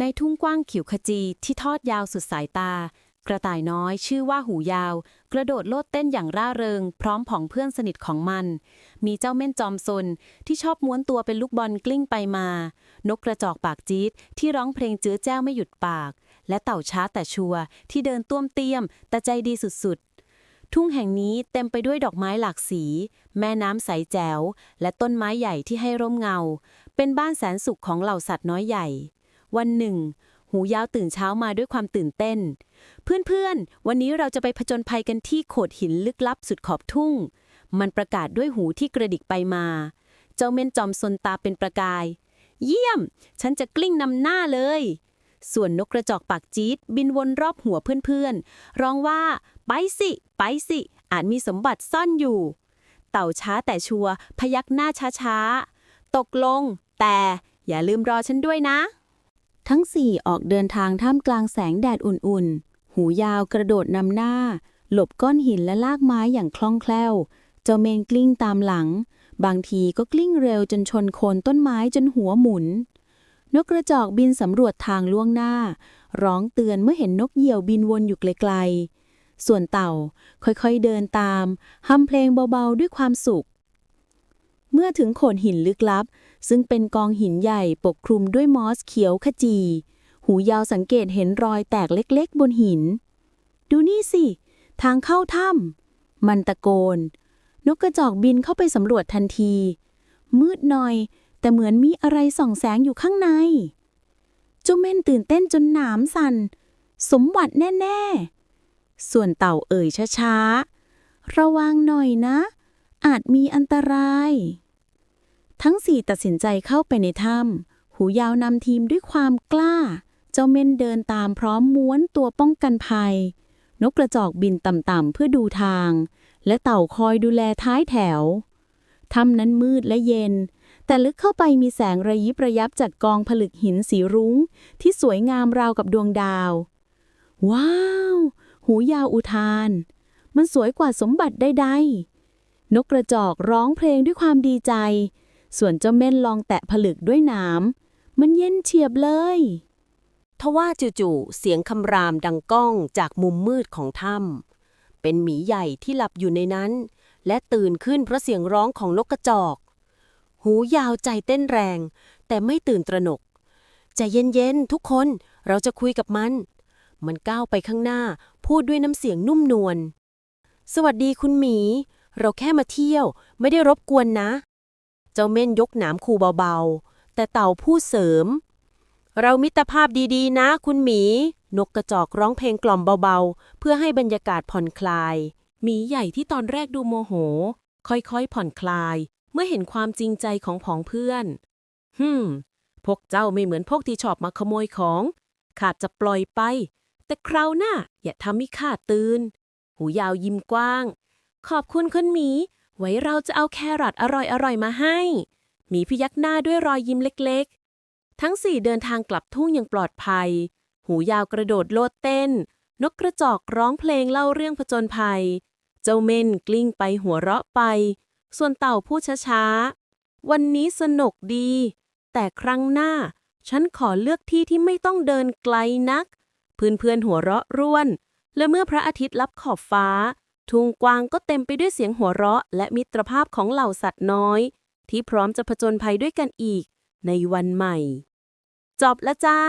ในทุ่งกว้างขิวขจีที่ทอดยาวสุดสายตา กระต่ายน้อยชื่อว่าหูยาว กระโดดโลดเต้นอย่างร่าเริง พร้อมผองเพื่อนสนิทของมัน มีเจ้าเม่นจอมซนที่ชอบม้วนตัวเป็นลูกบอลกลิ้งไปมา นกกระจอกปากจี๊ดที่ร้องเพลงเจื้อแจ้วไม่หยุดปาก และเต่าช้าแต่ชัวร์ที่เดินต้วมเตี้ยม แต่ใจดีสุดๆทุ่งแห่งนี้เต็มไปด้วยดอกไม้หลากสี แม่น้ำใสแจ๋ว และต้นไม้ใหญ่ที่ให้ร่มเงา เป็นบ้านแสนสุขของเหล่าสัตว์น้อยใหญ่ วันหนึ่ง หูยาวตื่นเช้ามาด้วยความตื่นเต้น เพื่อนๆ วันนี้เราจะไปผจญภัยกันที่โขดหินลึกลับสุดขอบทุ่ง มันประกาศด้วยหูที่กระดิกไปมา เจ้าเม่นจอมซนตาเป็นประกาย เยี่ยม ฉันจะกลิ้งนำหน้าเลย ส่วนนกกระจอกปากจี๊ดบินวนรอบหัวเพื่อนๆ ร้องว่า ไปสิ ไปสิ อาจมีสมบัติซ่อนอยู่ เต่าช้าแต่ชัวร์พยักหน้าช้าๆ ตกลง แต่อย่าลืมรอฉันด้วยนะ ทั้งสี่ออกเดินทางท่ามกลางแสงแดดอุ่นๆ หูยาวกระโดดนำหน้า หลบก้อนหินและลากไม้อย่างคล่องแคล่ว เจ้าเมนกลิ้งตามหลัง บางทีก็กลิ้งเร็วจนชนโคนต้นไม้จนหัวหมุน นกกระจอกบินสำรวจทางล่วงหน้า ร้องเตือนเมื่อเห็นนกเหยี่ยวบินวนอยู่ไกลๆ ส่วนเต่าค่อยๆเดินตามฮัมเพลงเบาๆด้วยความสุข เมื่อถึงโขดหินลึกลับ ซึ่งเป็นกองหินใหญ่ปกคลุมด้วยมอสเขียวขจี หูยาวสังเกตเห็นรอยแตกเล็กๆ บนหิน ดูนี่สิ ทางเข้าถ้ำมันตะโกน นกกระจอกบินเข้าไปสำรวจทันที มืดหน่อย แต่เหมือนมีอะไรส่องแสงอยู่ข้างในเจ้าเม่นตื่นเต้นจนหนามสั่น สมบัติแน่ ๆ ส่วนเต่าเอ่ยช้า ๆ ระวังหน่อยนะ อาจมีอันตราย ทั้งสี่ตัดสินใจเข้าไปในถ้ำหูยาวนำทีมด้วยความกล้า เจ้าเม่นเดินตามพร้อมม้วนตัวป้องกันภัย นกกระจอกบินต่ำๆเพื่อดูทาง และเต่าคอยดูแลท้ายแถว ถ้ำนั้นมืดและเย็น แต่ลึกเข้าไปมีแสงระยิบระยับจากกองผลึกหินสีรุง้ง ที่สวยงามราวกับดวงดาว ว้าว หูยาวอุทาน มันสวยกว่าสมบัติใดๆนกกระจอกร้องเพลงด้วยความดีใจ ส่วนเจ้าเม่นลองแตะผลึกด้วยนามมันเย็นเฉียบเลยทว่าจู่ๆเสียงคำรามดังก้องจากมุมมืดของถ้ำเป็นหมีใหญ่ที่หลับอยู่ในนั้น และตื่นขึ้นเพราะเสียงร้องของนกกระจอก หูยาวใจเต้นแรง แต่ไม่ตื่นตระหนกใจเย็นๆทุกคนเราจะคุยกับมัน มันก้าวไปข้างหน้า พูดด้วยน้ำเสียงนุ่มนวลสวัสดีคุณหมี เราแค่มาเที่ยว ไม่ได้รบกวนนะ เจ้าเม่นยกหนามคูเบาๆ แต่เต่าพูดเสริม เรามิตรภาพดีๆ นะคุณหมี นกกระจอกร้องเพลงกล่อมเบาๆ เพื่อให้บรรยากาศผ่อนคลาย หมีใหญ่ที่ตอนแรกดูโมโห ค่อยๆผ่อนคลาย เมื่อเห็นความจริงใจของผองเพื่อน ฮึมพวกเจ้าไม่เหมือนพวกที่ชอบมาขโมยของข้าจะปล่อยไป แต่คราวหน้าอย่าทำให้ข้าตื่น หูยาวยิ้มกว้าง ขอบคุณคุณหมี ไว้เราจะเอาแครอทอร่อยๆมาให้ มีพยักหน้าด้วยรอยยิ้มเล็กๆ ทั้งสี่เดินทางกลับทุ่งอย่างปลอดภัย หูยาวกระโดดโลดเต้น นกกระจอกร้องเพลงเล่าเรื่องผจญภัย เจ้าเม่นกลิ้งไปหัวเราะไป ส่วนเต่าพูดช้าๆ วันนี้สนุกดี แต่ครั้งหน้า ฉันขอเลือกที่ที่ไม่ต้องเดินไกลนัก เพื่อนๆหัวเราะร่วน และเมื่อพระอาทิตย์ลับขอบฟ้า ทุ่งกวางก็เต็มไปด้วยเสียงหัวเราะ และมิตรภาพของเหล่าสัตว์น้อย ที่พร้อมจะผจญภัยด้วยกันอีก ในวันใหม่ จบละจ้า